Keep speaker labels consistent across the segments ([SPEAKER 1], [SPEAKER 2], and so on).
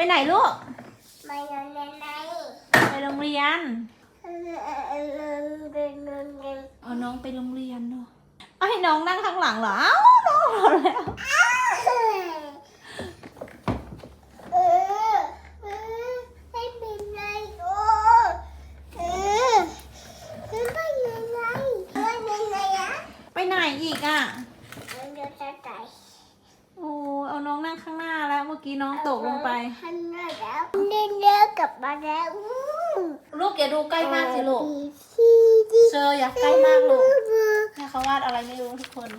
[SPEAKER 1] ไปไหนลูก
[SPEAKER 2] ไปโรงเรียนไหน
[SPEAKER 1] ไปโรงเรียน
[SPEAKER 2] เอา
[SPEAKER 1] น้องไปโรงเรียนเนาะเอาให้น้องนั่งข้างหลังเหรอ เอ้าน้องหมดแล้ว
[SPEAKER 2] ไปไห
[SPEAKER 1] นอีกอะ ไป เอาน้องนั่งข้างหน้าแล้วเมื่อกี้น้องตกลงไป
[SPEAKER 2] ทำได้แล้วเดินเดินกลับมาแล้วอู้
[SPEAKER 1] ลูกอย่าดูใกล้มากสิลูก
[SPEAKER 2] ซีดี
[SPEAKER 1] เชออย่าใกล้มากลูกให้เขาวาดอะไรไม่รู้ทุกคน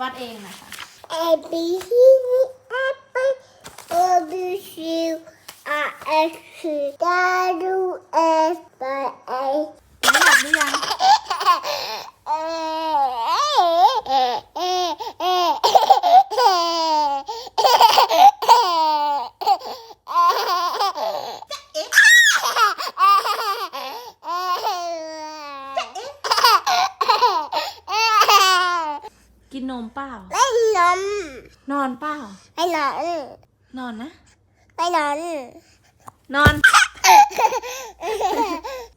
[SPEAKER 1] วาดเองนะคะ
[SPEAKER 2] A B C D F A B C R S T U S B A
[SPEAKER 1] น้องหลับหรือยัง กิ นนมเปล่า
[SPEAKER 2] ไม่นม
[SPEAKER 1] นอนเปล่า
[SPEAKER 2] ไม่นอน
[SPEAKER 1] นอนนะ
[SPEAKER 2] ไม่นอน
[SPEAKER 1] นอน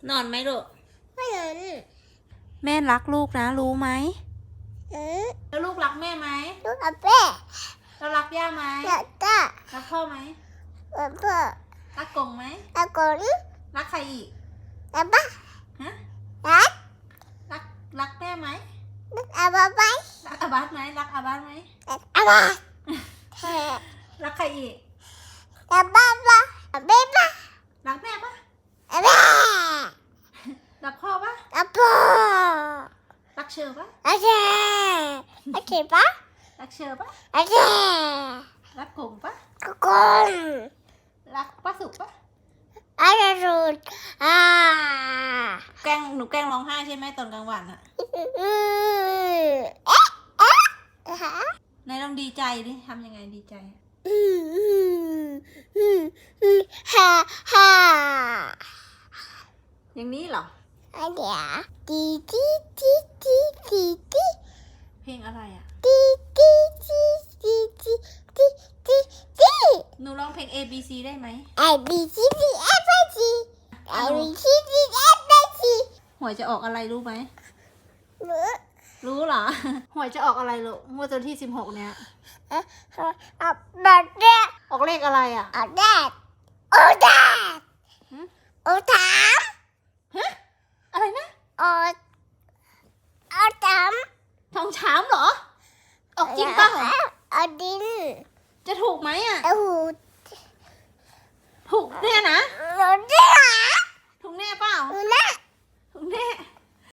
[SPEAKER 1] นอนไหมลูก
[SPEAKER 2] ไม่นอน
[SPEAKER 1] แม่รักลูกนะ รู้ไหม
[SPEAKER 2] อืม
[SPEAKER 1] แล้วลูกรักแม่ไหม
[SPEAKER 2] ลูกอาเป้
[SPEAKER 1] แล้วรักย่าไหม
[SPEAKER 2] อยากจ้า
[SPEAKER 1] รักพ่อไหม
[SPEAKER 2] อาเป้
[SPEAKER 1] รักกงไหม
[SPEAKER 2] อากง
[SPEAKER 1] รักใครอีก
[SPEAKER 2] อาบ้า
[SPEAKER 1] ฮะ
[SPEAKER 2] รัก
[SPEAKER 1] รักรักแม่ไหม
[SPEAKER 2] อาบ้าไป
[SPEAKER 1] รัก อาบัสไหมรักอาบัสไหม
[SPEAKER 2] อาบ้า
[SPEAKER 1] รักใครอีก
[SPEAKER 2] อาบ้าบ้าอาเบ้บ้า
[SPEAKER 1] รักแม่ปะ
[SPEAKER 2] อาบ้า
[SPEAKER 1] รักพ่อปะ
[SPEAKER 2] อาพ่อ
[SPEAKER 1] รักเชอปะ
[SPEAKER 2] อาเจ้อาเจ้ปะ
[SPEAKER 1] รักเชอปะ
[SPEAKER 2] อาเจ้
[SPEAKER 1] รักกงปะ
[SPEAKER 2] กกง
[SPEAKER 1] รักป้าสุกปะ
[SPEAKER 2] อาจารย์อ่า
[SPEAKER 1] แกล้งหนูแกล้งร้องไห้ใช่ไหมตอนกลางวันอะ
[SPEAKER 2] อืมเอ๊ะเอ๊ะฮะ
[SPEAKER 1] ไหนลอง ดีใจดิทำยังไงดีใจ
[SPEAKER 2] ฮ่าฮ่า
[SPEAKER 1] อย่างนี้เหรอ
[SPEAKER 2] อันเดียวดีดีดีดีดีดี
[SPEAKER 1] เพลงอะไรอะ
[SPEAKER 2] ดีดีดีดีดีดีดีดี
[SPEAKER 1] หนูร้องเพลง A B C ได้ไหม
[SPEAKER 2] A B C D F G A B C D F G
[SPEAKER 1] หวยจะออกอะไรรู้ไหม
[SPEAKER 2] รือ
[SPEAKER 1] รู้เหรอ หวยจะออกอะไรลูกงวดวันที่สิบหกเนี้ย
[SPEAKER 2] เอาแบบเนี้ย
[SPEAKER 1] ออกเลขอะไรอะ
[SPEAKER 2] ออกเดดเอาแดด
[SPEAKER 1] หืม
[SPEAKER 2] เอถาม
[SPEAKER 1] ฮะอะไรนะ
[SPEAKER 2] โอโอถาม
[SPEAKER 1] ทองช้ำเหรอ ออกจริงป่ะ
[SPEAKER 2] เอาดิน
[SPEAKER 1] จะถูกไหมอะ
[SPEAKER 2] เอาหู